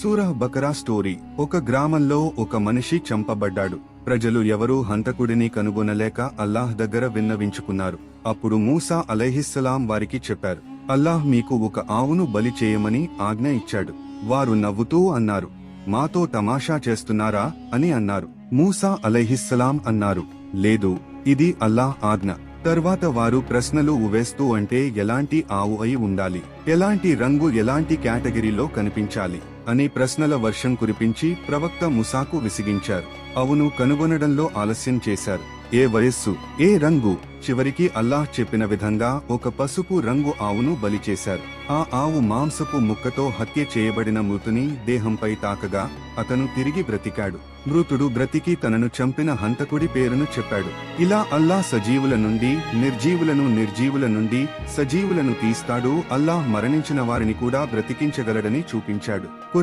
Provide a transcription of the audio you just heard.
Surah బకరా story. ఒక గ్రామంలో ఒక మనిషి చంపబడ్డాడు. ప్రజలు ఎవరూ హంతకుడిని కనుగొనలేక అల్లాహ్ దగ్గర విన్నవించుకున్నారు. అప్పుడు మూసా అలైహిస్సలాం వారికి చెప్పారు అల్లాహ్ మీకు ఒక ఆవును బలి చేయమని ఆజ్ఞ ఇచ్చాడు. వారు నవ్వుతూ అన్నారు మాతో తమాషా చేస్తున్నారా? అని అన్నారు. మూసా అలైహిస్సలాం అన్నారు లేదు ఇది అల్లాహ్ ఆజ్ఞ. తర్వాత వారు ప్రశ్నలు ఉవేస్తూ అంటే ఎలాంటి ఆవు అయి ఉండాలి? ఎలాంటి రంగు ఎలాంటి కేటగిరీలో కనిపించాలి? అనే ప్రశ్నల వర్షం కురిపించి ప్రవక్త ముసాకు విసిగించారు. అవును కనుగొనడంలో ఆలస్యం చేశారు. ఏ వయస్సు? ఏ రంగు? చివరికి అల్లాహ్ చెప్పిన విధంగా ఒక పసుపు రంగు ఆవును బలి చేశారు. ఆ ఆవు మాంసపు ముక్కతో హత్య చేయబడిన మృతుని దేహంపై తాకగా అతను తిరిగి బ్రతికాడు. మృతుడు బ్రతికి తనను చంపిన హంతకుడి పేరును చెప్పాడు. ఇలా అల్లాహ్ సజీవుల నుండి నిర్జీవులను నిర్జీవుల నుండి సజీవులను తీస్తాడు. అల్లాహ్ మరణించిన వారిని కూడా బ్రతికించగలడని చూపించాడు.